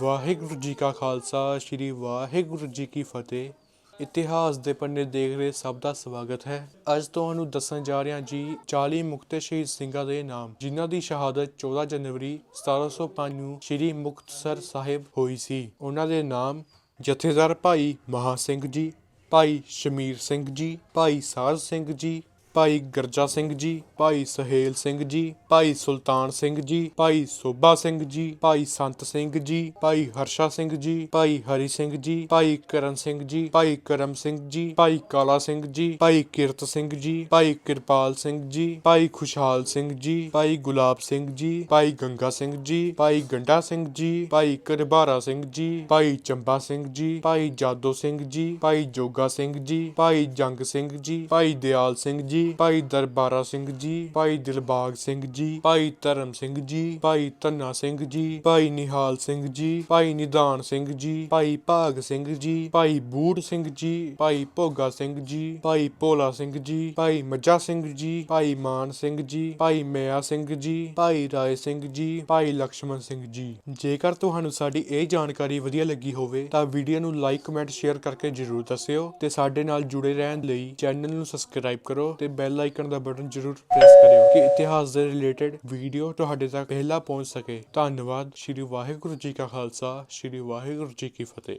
ਵਾਹਿਗੁਰੂ ਜੀ ਕਾ ਖਾਲਸਾ, ਸ੍ਰੀ ਵਾਹਿਗੁਰੂ ਜੀ ਕੀ ਫਤਿਹ। ਇਤਿਹਾਸ ਦੇ ਪੰਨੇ ਦੇਖ ਰਹੇ ਸਭ ਦਾ ਸਵਾਗਤ ਹੈ। ਅੱਜ ਤੁਹਾਨੂੰ ਦੱਸਣ ਜਾ ਰਿਹਾ ਜੀ 40 ਮੁਕਤੇ ਸ਼ਹੀਦ ਸਿੰਘਾਂ ਦੇ ਨਾਮ, ਜਿਨ੍ਹਾਂ ਦੀ ਸ਼ਹਾਦਤ 14 ਜਨਵਰੀ 1705 ਨੂੰ ਸ੍ਰੀ ਮੁਕਤਸਰ ਸਾਹਿਬ ਹੋਈ ਸੀ। ਉਹਨਾਂ ਦੇ ਨਾਮ ਜਥੇਦਾਰ ਭਾਈ ਮਹਾ ਸਿੰਘ ਜੀ, ਭਾਈ ਸ਼ਮੀਰ ਸਿੰਘ ਜੀ, ਭਾਈ ਸਾਜ ਸਿੰਘ ਜੀ ਭਾਈ ਗਰਜਾ ਸਿੰਘ ਜੀ ਭਾਈ ਸਹੇਲ ਸਿੰਘ ਜੀ ਭਾਈ ਸੁਲਤਾਨ ਸਿੰਘ ਜੀ ਭਾਈ ਸੋਭਾ ਸਿੰਘ ਜੀ ਭਾਈ ਸੰਤ ਸਿੰਘ ਜੀ ਭਾਈ ਹਰਸ਼ਾ ਸਿੰਘ ਜੀ ਭਾਈ ਹਰੀ ਸਿੰਘ ਜੀ ਭਾਈ ਕਰਨ ਸਿੰਘ ਜੀ ਭਾਈ ਕਰਮ ਸਿੰਘ ਜੀ ਭਾਈ ਕਾਲਾ ਸਿੰਘ ਜੀ ਭਾਈ ਕਿਰਤ ਸਿੰਘ ਜੀ ਭਾਈ ਕਿਰਪਾਲ ਸਿੰਘ ਜੀ ਭਾਈ ਖੁਸ਼ਹਾਲ ਸਿੰਘ ਜੀ ਭਾਈ ਗੁਲਾਬ ਸਿੰਘ ਜੀ ਭਾਈ ਗੰਗਾ ਸਿੰਘ ਜੀ ਭਾਈ ਗੰਡਾ ਸਿੰਘ ਜੀ ਭਾਈ ਕਰਬਾਰਾ ਸਿੰਘ ਜੀ ਭਾਈ ਚੰਬਾ ਸਿੰਘ ਜੀ ਭਾਈ ਜਾਦੋ ਸਿੰਘ ਜੀ ਭਾਈ ਜੋਗਾ ਸਿੰਘ ਜੀ ਭਾਈ ਜੰਗ ਸਿੰਘ ਜੀ ਭਾਈ ਦਿਆਲ ਸਿੰਘ ਜੀ ਜੀ ਭਾਈ ਦਰਬਾਰਾ ਸਿੰਘ ਜੀ ਭਾਈ ਦਿਲਬਾਗ ਸਿੰਘ ਜੀ ਭਾਈ ਧਰਮ ਸਿੰਘ ਜੀ ਭਾਈ ਧੰਨਾ ਸਿੰਘ ਜੀ ਭਾਈ ਨਿਹਾਲ ਸਿੰਘ ਜੀ ਭਾਈ ਨਿਦਾਨ ਸਿੰਘ ਜੀ ਭਾਈ ਭਾਗ ਸਿੰਘ ਜੀ ਭਾਈ ਬੂੜ ਸਿੰਘ ਜੀ ਭਾਈ ਭੋਗਾ ਸਿੰਘ ਜੀ ਭਾਈ ਪੋਲਾ ਸਿੰਘ ਜੀ ਭਾਈ ਮੱਜਾ ਸਿੰਘ ਜੀ ਭਾਈ ਮਾਨ ਸਿੰਘ ਜੀ ਭਾਈ ਮਿਆ ਸਿੰਘ ਜੀ ਭਾਈ ਰਾਏ ਸਿੰਘ ਜੀ ਭਾਈ ਲਕਸ਼ਮਣ ਸਿੰਘ ਜੀ ਜੇਕਰ ਤੁਹਾਨੂੰ ਸਾਡੀ ਇਹ ਜਾਣਕਾਰੀ ਵਧੀਆ ਲੱਗੀ ਹੋਵੇ ਤਾਂ ਵੀਡੀਓ ਨੂੰ ਲਾਈਕ ਕਮੈਂਟ ਸ਼ੇਅਰ ਕਰਕੇ ਜਰੂਰ ਦੱਸਿਓ ਤੇ ਸਾਡੇ ਨਾਲ ਜੁੜੇ ਰਹਿਣ ਲਈ ਚੈਨਲ ਨੂੰ ਸਬਸਕ੍ਰਾਈਬ ਕਰੋ ਤੇ ਬੈਲ ਆਈਕਨ ਦਾ ਬਟਨ ਜਰੂਰ ਪ੍ਰੈਸ ਕਰਿਓ ਕਿ ਇਤਿਹਾਸ ਦੇ ਰਿਲੇਟਡ ਵੀਡੀਓ ਤੁਹਾਡੇ ਤੱਕ ਪਹਿਲਾਂ ਪਹੁੰਚ ਸਕੇ। ਧੰਨਵਾਦ। ਸ਼੍ਰੀ ਵਾਹਿਗੁਰੂ ਜੀ ਕਾ ਖਾਲਸਾ, ਸ਼੍ਰੀ ਵਾਹਿਗੁਰੂ ਜੀ ਕੀ ਫਤਿਹ।